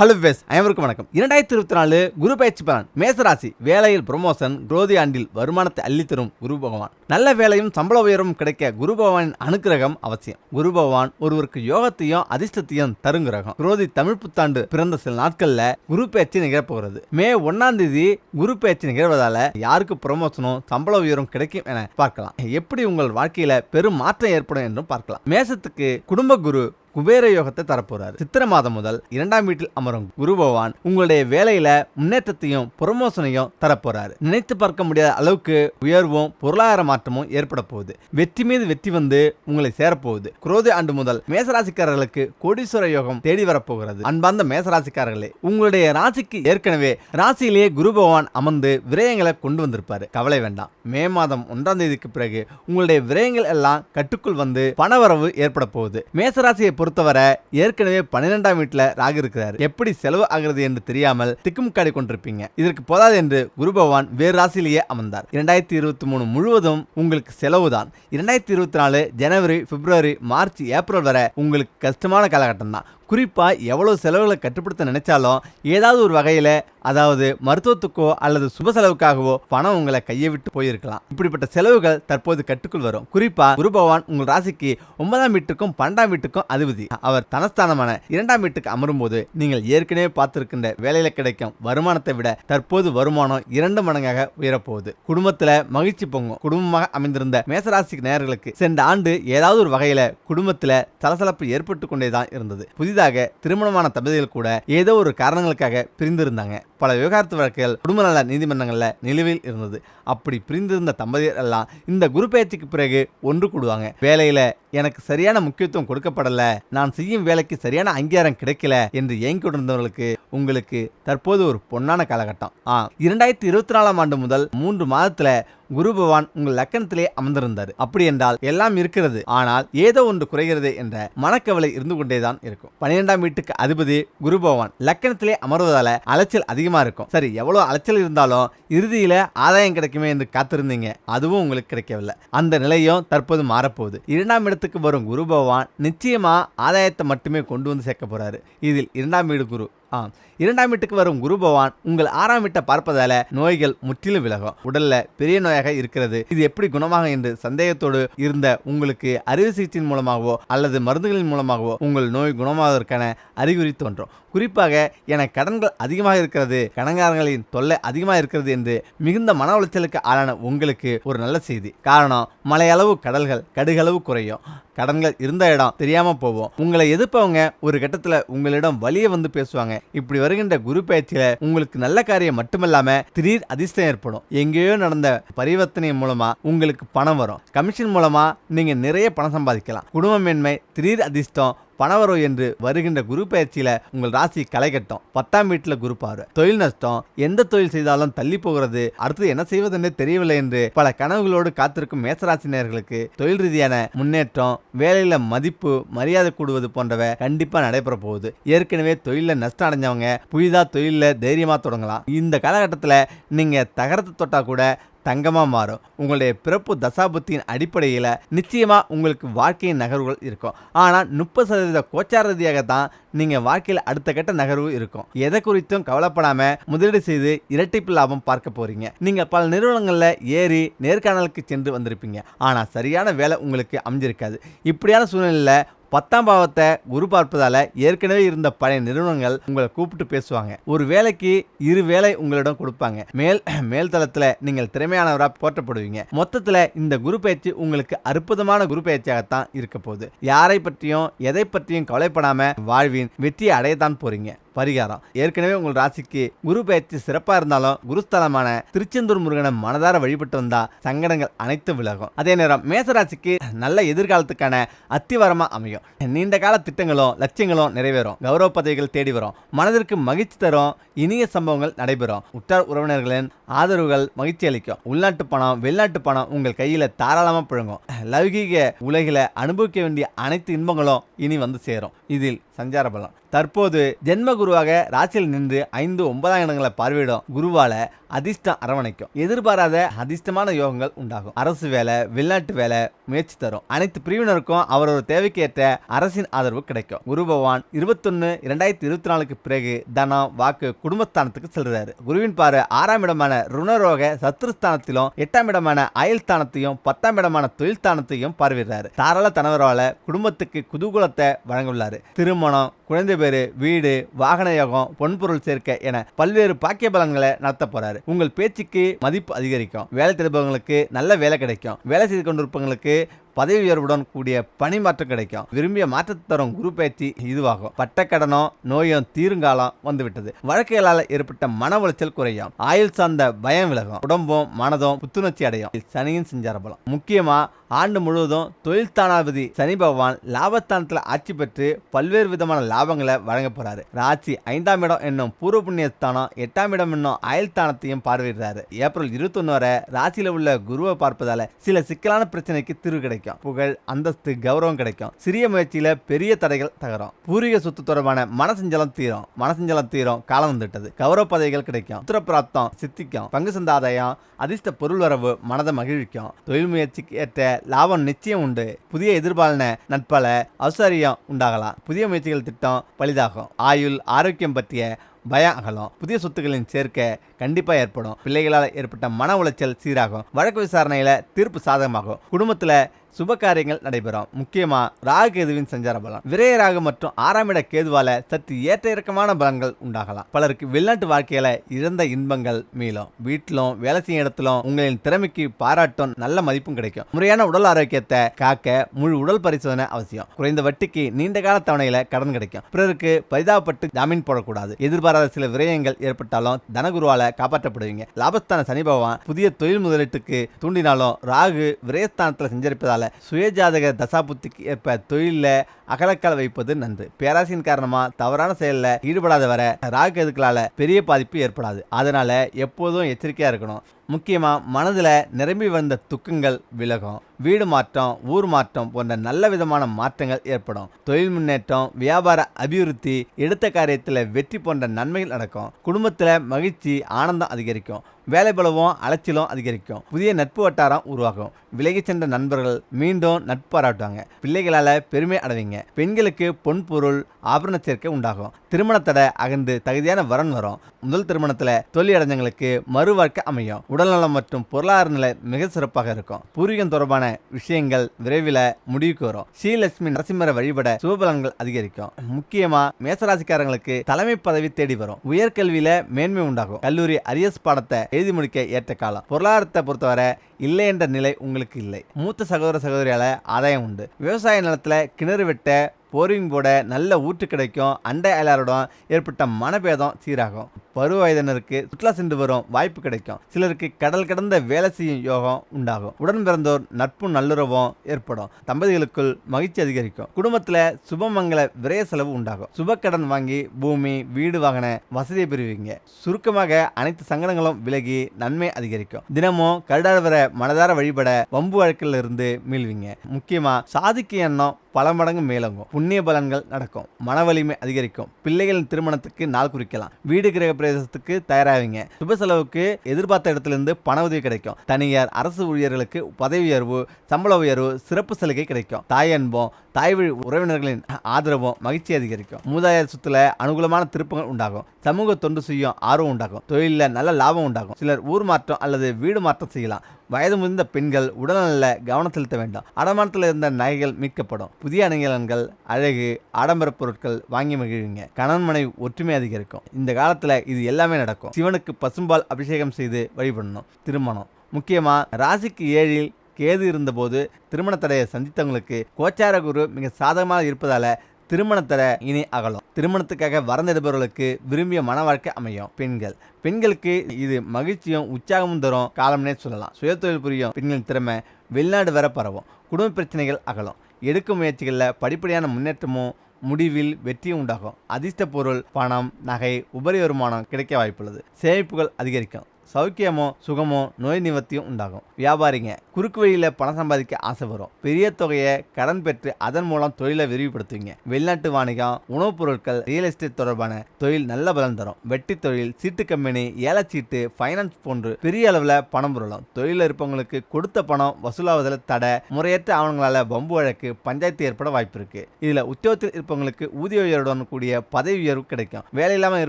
Hello ways அனைவருக்கும் வணக்கம். இரண்டாயிரத்தி இருபத்தி நாலு குரு பயிற்சி பலன் மேசராசி வேலையில் ப்ரொமோஷன் குரோதி ஆண்டில் வருமானத்தை அள்ளித்தரும் குரு பகவான். நல்ல வேலையும் சம்பள உயர்வும் கிடைக்க குரு பகவானின் அனுக்கிரகம் அவசியம். குரு பகவான் ஒருவருக்கு யோகத்தையும் அதிர்ஷ்டத்தையும் தரும் கிரகம். குரோதி தமிழ் புத்தாண்டு பிறந்த சில நாட்கள்ல குரு பயிற்சி நிகழப்போகிறது. மே ஒன்னாம் தேதி குரு பயிற்சி நிகழ்வதால யாருக்கு ப்ரொமோஷனும் சம்பள உயர்வும் கிடைக்கும் என பார்க்கலாம். எப்படி உங்கள் வாழ்க்கையில பெரும் மாற்றம் ஏற்படும் என்றும் பார்க்கலாம். மேசத்துக்கு குடும்ப குரு குபேர யோகத்தை தரப்போறாரு. சித்திர மாதம் முதல் இரண்டாம் வீட்டில் அமரும் குரு பகவான் உங்களுடைய வேலையில முன்னேற்றத்தையும் ப்ரொமோஷனையும் தரப்போறாரு. நினைத்து பார்க்க முடியாத அளவுக்கு உயர்வும் பொருளாதார மாற்றமும் ஏற்பட போகுது. வெற்றி மீது வெற்றி வந்து உங்களை சேரப்போகுது. குரோதி ஆண்டு முதல் மேசராசிக்காரர்களுக்கு கோடீஸ்வர யோகம் தேடி வரப்போகிறது. அன்பார்ந்த மேசராசிக்காரர்களே உங்களுடைய ராசிக்கு ஏற்கனவே ராசியிலேயே குரு பகவான் அமர்ந்து விரயங்களை கொண்டு வந்திருப்பாரு. கவலை வேண்டாம். மே மாதம் ஒன்றாம் தேதிக்கு பிறகு உங்களுடைய விரயங்கள் எல்லாம் கட்டுக்குள் வந்து பணவரவு ஏற்பட போகுது. மேசராசியை பொறுத்தவரை ஏற்கனவே பன்னிரெண்டாம் வீட்டுல ராகு இருக்கிறார். எப்படி செலவு ஆகிறது என்று தெரியாமல் திக்குமுக்காடி கொண்டிருப்பீங்க. இதற்கு போதாது என்று குரு பகவான் வேறு ராசியிலேயே அமர்ந்தார். இரண்டாயிரத்தி இருபத்தி மூணு முழுவதும் உங்களுக்கு செலவு தான் இரண்டாயிரத்தி இருபத்தி நாலு ஜனவரி பிப்ரவரி மார்ச் ஏப்ரல் வரை உங்களுக்கு கஷ்டமான காலகட்டம் தான் குறிப்பாக எவ்வளோ செலவுகளை கட்டுப்படுத்த நினைச்சாலும் ஏதாவது ஒரு வகையில் அதாவது மருத்துவத்துக்கோ அல்லது சுப செலவுக்காகவோ பணம் உங்களை கையை விட்டு போயிருக்கலாம். இப்படிப்பட்ட செலவுகள் தற்போது கட்டுக்குள் வரும். குறிப்பாக குரு பகவான் உங்கள் ராசிக்கு ஒன்பதாம் வீட்டுக்கும் பன்னெண்டாம் வீட்டுக்கும் அதிபதி. அவர் தனஸ்தானமான இரண்டாம் வீட்டுக்கு அமரும்போது நீங்கள் ஏற்கனவே பார்த்திருக்கின்ற வேலையில கிடைக்கும் வருமானத்தை விட தற்போது வருமானம் இரண்டு மடங்காக உயரப்போகுது. குடும்பத்தில் மகிழ்ச்சி பொங்கும். குடும்பமாக அமைந்திருந்த மேசராசி நேயர்களுக்கு சென்ற ஆண்டு ஏதாவது ஒரு வகையில் குடும்பத்தில் சலசலப்பு ஏற்பட்டு கொண்டே தான் இருந்தது. புதிதாக திருமணமான தம்பதிகள் கூட ஏதோ ஒரு காரணங்களுக்காக பிரிந்திருந்தாங்க. பல விவகாரத்து வழக்குகள் குடும்ப நல நீதிமன்றங்களில் நிலுவையில் இருந்தது. அப்படி பிரிந்திருந்த தம்பதியர் எல்லாம் இந்த குரு பயிற்சிக்கு பிறகு ஒன்று கூடுவாங்க. வேலையில எனக்கு சரியான முக்கியத்துவம் கொடுக்கப்படல நான் செய்யும் வேலைக்கு சரியான அங்கீகாரம் கிடைக்கல என்று ஏங்கி கொண்டிருந்தவர்களுக்கு உங்களுக்கு தற்போது ஒரு பொன்னான காலகட்டம். ஆ இரண்டாயிரத்தி இருபத்தி நாலாம் ஆண்டு முதல் மூன்று மாதத்துல குரு பகவான் உங்கள் லக்கணத்திலே அமர்ந்திருந்தார். அப்படி என்றால் எல்லாம் இருக்கிறது. ஆனால் ஏதோ ஒன்று குறைகிறது என்ற மனக்கவலை இருந்து கொண்டேதான் இருக்கும். பன்னிரெண்டாம் வீட்டுக்கு அதிபதி குரு பகவான் லக்கணத்திலே அமர்வதால அலைச்சல் அதிகமா இருக்கும். சரி எவ்வளவு அலைச்சல் இருந்தாலும் இறுதியில ஆதாயம் கிடைக்குமே என்று காத்திருந்தீங்க. அதுவும் உங்களுக்கு கிடைக்கவில்லை. அந்த நிலையும் தற்போது மாறப்போகுது. இரண்டாம் இடத்துக்கு வரும் குரு பகவான் நிச்சயமா ஆதாயத்தை மட்டுமே கொண்டு வந்து சேர்க்க போறாரு. இதில் இரண்டாம் வீடு குரு. ஆ இரண்டாம் வீட்டுக்கு வரும் குரு பகவான் உங்கள் ஆறாம் வீட்டை பார்ப்பதால நோய்கள் முற்றிலும் விலகும். உடல்ல பெரிய நோயாக இருக்கிறது. இது எப்படி குணமாக என்று சந்தேகத்தோடு இருந்த உங்களுக்கு அறுவை சிகிச்சையின் மூலமாகவோ அல்லது மருந்துகளின் மூலமாகவோ உங்கள் நோய் குணமாவதற்கான அறிகுறி தோன்றும். குறிப்பாக என கடன்கள் அதிகமாக இருக்கிறது கடன்காரங்களின் தொல்லை அதிகமாக இருக்கிறது என்று மிகுந்த மன உளைச்சலுக்கு ஆளான உங்களுக்கு ஒரு நல்ல செய்தி. காரணம் மலையளவு கடல்கள் கடுகளவு குறையும். கடன்கள் இருந்த இடம் தெரியாமல் போவோம் உங்களை எதிர்ப்பவங்க ஒரு கட்டத்தில் உங்களிடம் வழியே வந்து பேசுவாங்க. இப்படி வருகின்ற குரு பயிற்சியில உங்களுக்கு நல்ல காரியம் மட்டுமல்லாம திடீர் அதிர்ஷ்டம் ஏற்படும். எங்கேயோ நடந்த பரிவர்த்தனை மூலமா உங்களுக்கு பணம் வரும். கமிஷன் மூலமா நீங்க நிறைய பணம் சம்பாதிக்கலாம். குடும்பமேன்மை திடீர் அதிர்ஷ்டம் பணவரவு என்று வருகின்ற குரு பயிற்சியில உங்கள் ராசி களைகட்டும். பத்தாம் வீட்டுல குரு பார்வை. தொழில் நஷ்டம். எந்த தொழில் செய்தாலும் தள்ளி போகிறது. அடுத்து என்ன செய்வதென்றே தெரியவில்லை என்று பல கனவுகளோடு காத்திருக்கும் மேசராசினியர்களுக்கு தொழில் ரீதியான முன்னேற்றம் வேலையில மதிப்பு மரியாதை கூடுவது போன்றவை கண்டிப்பா நடைபெற போகுது. ஏற்கனவே தொழில நஷ்டம் அடைஞ்சவங்க புதிதா தொழில தைரியமா தொடங்கலாம். இந்த காலகட்டத்தில் நீங்க தகரத்தை தொட்டா கூட தங்கமாக மாறும். உங்களுடைய பிறப்பு தசாபுத்தியின் அடிப்படையில் நிச்சயமாக உங்களுக்கு வாழ்க்கையின் நகர்வுகள் இருக்கும். ஆனால் முப்பது சதவீத கோச்சார ரீதியாக தான் நீங்கள் வாழ்க்கையில் அடுத்த கட்ட நகர்வு இருக்கும். எதை குறித்தும் கவலைப்படாமல் முதலீடு செய்து இரட்டிப்பு லாபம் பார்க்க போகிறீங்க நீங்கள் பல நிறுவனங்களில் ஏறி நேர்காணலுக்கு சென்று வந்திருப்பீங்க. ஆனால் சரியான வேலை உங்களுக்கு அமைஞ்சிருக்காது. இப்படியான சூழ்நிலையில் பத்தாம் பாவத்தை குரு பார்ப்பதால ஏற்கனவே இருந்த பழைய நிறுவனங்கள் உங்களை கூப்பிட்டு பேசுவாங்க. ஒரு வேலைக்கு இரு வேலை உங்களிடம் கொடுப்பாங்க. மேல் மேல்தளத்தில் நீங்கள் திறமையானவராக போற்றப்படுவீங்க. மொத்தத்தில் இந்த குரு பயிற்சி உங்களுக்கு அற்புதமான குரு பயிற்சியாகத்தான் இருக்க போகுது. யாரை பற்றியும் எதை பற்றியும் கவலைப்படாம வாழ்வின் வெற்றியை அடையத்தான் போறீங்க. பரிகாரம். ஏற்கனவே உங்கள் ராசிக்கு குரு பயிற்சி சிறப்பாக இருந்தாலும் குருஸ்தலமான திருச்செந்தூர் முருகனை மனதார வழிபட்டு வந்தா சங்கடங்கள் அனைத்தும் விலகும். அதே நேரம் மேசராசிக்கு நல்ல எதிர்காலத்துக்கான அத்திவாரமாக அமையும். நீண்ட கால திட்டங்களும் லட்சியங்களும் நிறைவேறும். கௌரவ பதவிகள் தேடி வரும். மனதிற்கு மகிழ்ச்சி தரும் இனிய சம்பவங்கள் நடைபெறும். உற்றார் உறவினர்களின் ஆதரவுகள் மகிழ்ச்சி அளிக்கும். உள்நாட்டு பணம் வெளிநாட்டு பணம் உங்கள் கையில தாராளமா புழங்கும். லௌகீக உலகில அனுபவிக்க வேண்டிய அனைத்து இன்பங்களும் இனி வந்து சேரும். இதில் சஞ்சார பலம். தற்போது ஜென்ம குருவாக ராசியில் நின்று ஐந்து ஒன்பதாம் இடங்களை பார்வையிடும் குருவால அதிர்ஷ்டம் அரவணைக்கும். எதிர்பாராத அதிர்ஷ்டமான யோகங்கள் உண்டாகும். அரசு வேலை வெளிநாட்டு வேலை முயற்சி தரும். அனைத்து பிரிவினருக்கும் அவரவர் தேவைக்கேற்ற அரசின் ஆதரவு கிடைக்கும். குரு பகவான் இருபத்தொன்னு இரண்டாயிரத்தி இருபத்தி நாலுக்கு பிறகு தனம் வாக்கு குடும்பஸ்தானத்துக்கு செல்றாரு. குருவின் பாரு ஆறாம் இடமான ருணரோக சத்ருஸ்தானத்திலும் எட்டாம் இடமான அயல் ஸ்தானத்தையும் பத்தாம் இடமான தொழில் ஸ்தானத்தையும் பார்வையிடுறாரு. தாராள தனவரால குடும்பத்துக்கு குதூகூலத்தை வழங்கியுள்ளாரு திருமணம் குழந்தை பேரு வீடு வாகன யோகம் பொன்பொருள் சேர்க்கை என பல்வேறு பாக்கிய பலன்களை நடத்த போறாரு. உங்கள் பேச்சுக்கு மதிப்பு அதிகரிக்கும். வேலை தேடுபவங்களுக்கு நல்ல வேலை கிடைக்கும். வேலை செய்து கொண்டிருப்பவங்களுக்கு பதவி உயர்வுடன் கூடிய பணி மாற்றம் கிடைக்கும். விரும்பிய மாற்றத்தை தரும் குரு பயிற்சி இதுவாகும். பட்டக்கடனோ நோயும் தீருங்காலம் வந்துவிட்டது. வழக்குகளால் ஏற்பட்ட மன உளைச்சல் குறையும். ஆயுள் சார்ந்த பயம் விலகும். உடம்பும் மனதும் புத்துணர்ச்சி அடையும். சனியின் சஞ்சார பலம். முக்கியமா ஆண்டு முழுவதும் தொழில் ஸ்தானாதிபதி சனி பகவான் லாபஸ்தானத்தில் ஆட்சி பெற்று பல்வேறு விதமான லாபங்களை வழங்க போறாரு. ராசி ஐந்தாம் இடம் என்னும் பூர்வ புண்ணிய ஸ்தானம் எட்டாம் இடம் என்னும் அயல் ஸ்தானத்தையும் பார்வையிடுறாரு. ஏப்ரல் இருபத்தொன்னு வரை ராசியில உள்ள குருவை பார்ப்பதால சில சிக்கலான பிரச்சனைக்கு தீர்வு கிடைக்கும். புகழ் அந்தஸ்து கௌரவம் கிடைக்கும். சிறிய முயற்சியில பெரிய தடைகள் தகரும். பூர்வீக சொத்து தொடர்பான மனசஞ்சலம் தீரும். மனசஞ்சலம் தீரும். காலம் வந்துட்டது. கௌரவ பதவிகள் கிடைக்கும். உத்தரப்பிராப்தம் சித்திக்கும். பங்கு சந்தாதயம் அதிர்ஷ்ட பொருள் வரவு மனதை மகிழ்விக்கும். தொழில் முயற்சிக்கு ஏற்ற லாபம் நிச்சயம் உண்டு. புதிய எதிர்பாலன நட்பல அவசரியம் உண்டாகலாம். புதிய முயற்சிகள் திட்டம் பலிதாகும். ஆயுள் ஆரோக்கியம் பற்றிய பயம் அகலும். புதிய சொத்துக்களின் சேர்க்கை கண்டிப்பாக ஏற்படும். பிள்ளைகளால் ஏற்பட்ட மன உளைச்சல் சீராகும். வழக்கு விசாரணையில் தீர்ப்பு சாதகமாகும். குடும்பத்தில் சுப காரியங்கள் நடைபெறும். முக்கியமா ராகு கேதுவின் சஞ்சார பலம். விரைய ராகு மற்றும் ஆறாம் இட கேதுவால சற்று ஏற்ற இறக்கமான பலன்கள் உண்டாகலாம். பலருக்கு வெளிநாட்டு வாழ்க்கையில இழந்த இன்பங்கள் மீளும் வீட்டிலும் வேலை செய்யும் இடத்திலும் உங்களின் திறமைக்கு பாராட்டும் நல்ல மதிப்பும் கிடைக்கும். முறையான உடல் ஆரோக்கியத்தை காக்க முழு உடல் பரிசோதனை அவசியம். குறைந்த வட்டிக்கு நீண்ட கால தவணையில கடன் கிடைக்கும். பிறருக்கு பரிதாபப்பட்டு ஜாமீன் போடக்கூடாது. எதிர்பாராத சில விரயங்கள் ஏற்பட்டாலும் தனகுருவால காப்பாற்றப்படுவீங்க. லாபஸ்தான சனி பகவான் புதிய தொழில் முதலீட்டுக்கு தூண்டினாலும் ராகு விரயஸ்தானத்தில் செஞ்சிருப்பதால் சுயஜாதக தசாபுத்திக்கு ஏற்ப தொழிலில் அகலக்கால் வைப்பது நன்று. பேராசின் காரணமாக தவறான செயலில் ஈடுபடாத வர ராகு எதுக்களால் பெரிய பாதிப்பு ஏற்படாது. அதனால் எப்போதும் எச்சரிக்கையாக இருக்கணும். முக்கியமாக மனதில் நிரம்பி வந்த துக்கங்கள் விலகும். வீடு மாற்றம் ஊர் மாற்றம் போன்ற நல்ல விதமான மாற்றங்கள் ஏற்படும். தொழில் முன்னேற்றம் வியாபார அபிவிருத்தி எடுத்த காரியத்தில் வெற்றி போன்ற நன்மைகள் நடக்கும். குடும்பத்தில் மகிழ்ச்சி ஆனந்தம் அதிகரிக்கும். வேலை பலவும் அலைச்சலும் அதிகரிக்கும். புதிய நட்பு வட்டாரம் உருவாகும். விலகி சென்ற நண்பர்கள் மீண்டும் நட்பு பாராட்டுவாங்க பிள்ளைகளால் பெருமை அடைவீங்க. பெண்களுக்கு பொன் பொருள் ஆபரண சேர்க்கை உண்டாகும். திருமணத்தடை அகந்து அகன்று தகுதியான வரன் வரும். முதல் திருமணத்தில் தொழில் அடைஞ்சவங்களுக்கு மறுவாழ்க்கை அமையும். உடல்நலம் மற்றும் பொருளாதார நிலை மிக சிறப்பாக இருக்கும். பூர்வீகம் தொடர்பான விஷயங்கள் விரைவில் முடிவுக்கு வரும். ஸ்ரீலட்சுமி நரசிம்மரை வழிபட சுபபலன்கள் அதிகரிக்கும். முக்கியமா மேசராசிக்காரங்களுக்கு தலைமை பதவி தேடி வரும். உயர்கல்வியில மேன்மை உண்டாகும். கல்லூரி அரியஸ் பாடத்தை எழுதி முடிக்க ஏற்ற காலம். பொருளாதாரத்தை பொறுத்தவரை இல்லை என்ற நிலை உங்களுக்கு இல்லை. மூத்த சகோதர சகோதரியால ஆதாயம் உண்டு. விவசாய நிலத்துல கிணறு வெட்ட போரிங் போட நல்ல ஊற்று கிடைக்கும். அண்டை அயலாருடன் ஏற்பட்ட மனபேதம் சீராகும். பருவ வயதினருக்கு சுற்றுலா சென்று வரும் வாய்ப்பு கிடைக்கும். சிலருக்கு கடல் கடந்த வேலை செய்யும் யோகம் உண்டாகும். உடன் பிறந்தோர் நட்பும் நல்லுறவும் ஏற்படும். தம்பதிகளுக்குள் மகிழ்ச்சி அதிகரிக்கும். குடும்பத்தில் சுபமங்கல விரைய செலவு உண்டாகும். சுப கடன் வாங்கி பூமி வீடு வாங்கின வசதியை பெறுவீங்க. சுருக்கமாக அனைத்து சங்கடங்களும் விலகி நன்மை அதிகரிக்கும். தினமும் கருடாழ்வர மனதார வழிபட வம்பு வழக்கில் இருந்து மீள்வீங்க. முக்கியமாக சாதிக்கு எண்ணம் பல மடங்கு மேலோங்கும். புண்ணிய பலன்கள் நடக்கும். மன வலிமை அதிகரிக்கும். பிள்ளைகளின் திருமணத்துக்கு நாள் குறிக்கலாம். வீடு கிரக பிரதேசத்துக்கு தயாராவீங்க. சுப செலவுக்கு எதிர்பார்த்த இடத்திலிருந்து பண உதவி கிடைக்கும். தனியார் அரசு ஊழியர்களுக்கு பதவி உயர்வு சம்பள உயர்வு சிறப்பு சலுகை கிடைக்கும். தாய் அன்பும் தாய் வழி உறவினர்களின் ஆதரவும் மகிழ்ச்சி அதிகரிக்கும். மூதாயார் சுத்துல அனுகூலமான திருப்பங்கள் உண்டாகும். சமூக தொண்டு செய்யும் ஆர்வம் உண்டாகும். தொழிலில் நல்ல லாபம் உண்டாகும். சிலர் ஊர் மாற்றம் அல்லது வீடு மாற்றம் செய்யலாம். வயது முதிர்ந்த பெண்கள் உடல்நல கவனம் செலுத்த வேண்டும். அடமானத்தில் இருந்த நகைகள் மீட்கப்படும். புதிய அணிகலன்கள் அழகு ஆடம்பர பொருட்கள் வாங்கி மகிழ்வீங்க கணவன் மனைவி ஒற்றுமை அதிகரிக்கும். இந்த காலத்தில் இது எல்லாமே நடக்கும். சிவனுக்கு பசும்பால் அபிஷேகம் செய்து வழிபடணும். திருமணம். முக்கியமாக ராசிக்கு ஏழில் கேது இருந்தபோது திருமண தடையை சந்தித்தவங்களுக்கு கோச்சார குரு மிக சாதகமாக இருப்பதால திருமணத்தர இனி அகலும். திருமணத்துக்காக வரந்திடுபவர்களுக்கு விரும்பிய மன வாழ்க்கை அமையும். பெண்கள். பெண்களுக்கு இது மகிழ்ச்சியும் உற்சாகமும் தரும் காலம்னே சொல்லலாம். சுயதொழில் புரியும் பெண்களின் திறமை வெளிநாடு வர பரவும். குடும்ப பிரச்சனைகள் அகலும். எடுக்கும் முயற்சிகளில் படிப்படியான முன்னேற்றமும் முடிவில் வெற்றியும் உண்டாகும். அதிர்ஷ்ட பொருள் பணம் நகை உபரி வருமானம் கிடைக்க வாய்ப்புள்ளது. சேமிப்புகள் அதிகரிக்கும். சௌக்கியமோ சுகமோ நோய் நிவர்த்தியும் உண்டாகும். வியாபாரிங்க குறுக்கு வழியில் பணம் சம்பாதிக்க ஆசை வரும். பெரிய தொகையை கடன் பெற்று அதன் மூலம் தொழிலை விரிவுபடுத்துவீங்க. வெளிநாட்டு வாணிகம் உணவுப் பொருட்கள் ரியல் எஸ்டேட் தொடர்பான தொழில் நல்ல பலன் தரும். வெட்டி தொழில் சீட்டு கம்பெனி ஏலச்சீட்டு ஃபைனான்ஸ் போன்று பெரிய அளவில் பணம் புரளும். தொழிலில் இருப்பவங்களுக்கு கொடுத்த பணம் வசூலாவதில் தடை முறையற்ற ஆவணங்களால் பம்பு வழக்கு பஞ்சாயத்து ஏற்பட வாய்ப்பு இருக்கு. இதில் உத்தியோகத்தில் இருப்பவங்களுக்கு ஊதிய உயர்வுடன் கூடிய பதவி உயர்வு கிடைக்கும். வேலை இல்லாமல்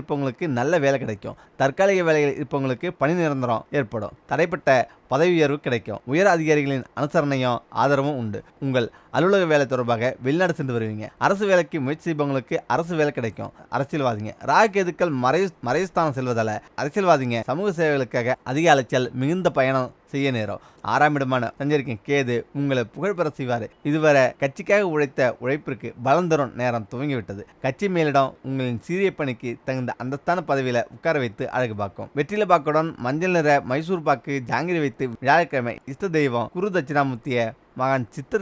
இருப்பவங்களுக்கு நல்ல வேலை கிடைக்கும். தற்காலிக வேலைகள் இருப்பவங்களுக்கு பணி நிரந்தரம் ஏற்படும். தடைப்பட்ட பதவி உயர்வு கிடைக்கும். உயர் அதிகாரிகளின் அனுசரணையும் ஆதரவும் உண்டு. உங்கள் அலுவலக வேலை தொடர்பாக வெளிநாடு சென்று வருவீங்க. அரசு வேலைக்கு முயற்சி செய்பவங்களுக்கு அரசு வேலை கிடைக்கும். அரசியல்வாதிங்க. ராகேதுக்கள் மறை மறைஸ்தானம் செல்வதால அரசியல்வாதிங்க சமூக சேவைகளுக்காக அதிக அலைச்சல் மிகுந்த பயணம் செய்ய நேரம். ஆறாம் இடமான சஞ்சரிக்கும் கேது உங்களை புகழ்பெற செய்வார். இதுவரை கட்சிக்காக உழைத்த உழைப்பிற்கு பலம் தரும் நேரம் துவங்கிவிட்டது. கட்சி மேலிடம் உங்களின் சீரிய பணிக்கு தகுந்த அந்தஸ்தான பதவியில உட்கார வைத்து அழகு பார்க்கும். வெற்றில பாக்குடன் மஞ்சள் நிற மைசூர் பாக்கு ஜாங்கிரி வைத்து வியாழக்கிழமை இஷ்ட தெய்வம் குரு தட்சிணாமூர்த்திய மகன் சித்த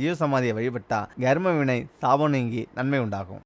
ஜீவசமாதியை வழிபட்டா கர்ம வினை சாபம் நீங்கி நன்மை உண்டாகும்.